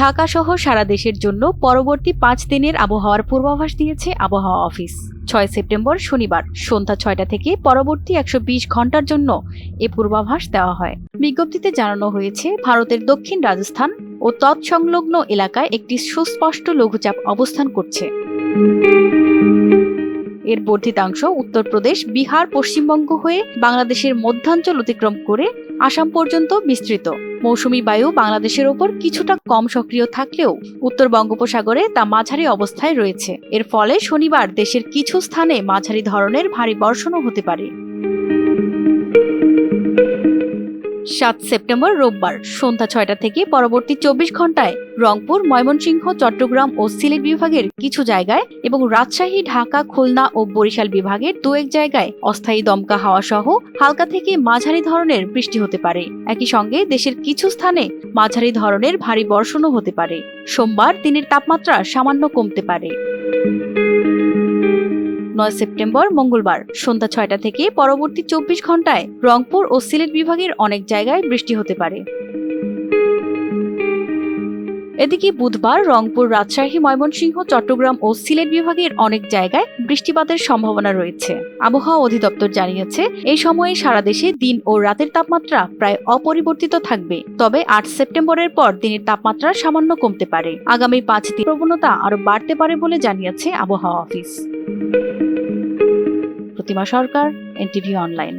ঢাকা সহ সারা দেশের জন্য পরবর্তী পাঁচ দিনের আবহাওয়ার পূর্বাভাস দিয়েছে আবহাওয়া অফিস। ছয় সেপ্টেম্বর শনিবার, সন্ধ্যা ছয়টা থেকে পরবর্তী একশো বিশ ঘণ্টার জন্য এ পূর্বাভাস দেওয়া হয়। বিজ্ঞপ্তিতে জানানো হয়েছে, ভারতের দক্ষিণ রাজস্থান ও তৎসংলগ্ন এলাকায় একটি সুস্পষ্ট লঘুচাপ অবস্থান করছে। এর বর্ধিতাংশ উত্তরপ্রদেশ বিহার, পশ্চিমবঙ্গ হয়ে বাংলাদেশের মধ্যাঞ্চল অতিক্রম করে আসাম পর্যন্ত বিস্তৃত। মৌসুমী বায়ু বাংলাদেশের ওপর কিছুটা কম সক্রিয় থাকলেও উত্তর বঙ্গোপসাগরে তা মাঝারি অবস্থায় রয়েছে। এর ফলে শনিবার দেশের কিছু স্থানে মাঝারি ধরনের ভারী বর্ষণও হতে পারে। সাত সেপ্টেম্বর রোববার সন্ধ্যা ছয়টা থেকে পরবর্তী চব্বিশ ঘন্টায় রংপুর, ময়মনসিংহ, চট্টগ্রাম ও সিলেট বিভাগের কিছু জায়গায় এবং রাজশাহী, ঢাকা, খুলনা ও বরিশাল বিভাগের দু এক জায়গায় অস্থায়ী দমকা হাওয়া সহ হালকা থেকে মাঝারি ধরনের বৃষ্টি হতে পারে। একই সঙ্গে দেশের কিছু স্থানে মাঝারি ধরনের ভারী বর্ষণও হতে পারে। সোমবার দিনের তাপমাত্রা সামান্য কমতে পারে। নয় সেপ্টেম্বর মঙ্গলবার। সন্ধ্যা ছয়টা থেকে পরবর্তী চব্বিশ ঘন্টায় রংপুর ও সিলেট বিভাগের অনেক জায়গায় বৃষ্টি হতে পারে। এদিকে বুধবার রংপুর, রাজশাহী, ময়মনসিংহ, চট্টগ্রাম ও সিলেট বিভাগের অনেক জায়গায় বৃষ্টিপাতের সম্ভাবনা রয়েছে। আবহাওয়া অধিদপ্তর জানিয়েছে, এই সময়ে সারা দেশে দিন ও রাতের তাপমাত্রা প্রায় অপরিবর্তিত থাকবে। তবে আট সেপ্টেম্বরের পর দিনের তাপমাত্রা সামান্য কমতে পারে। আগামী পাঁচ দিন প্রবণতা আরও বাড়তে পারে বলে জানিয়েছে আবহাওয়া office. Pratima Sarkar NTV online.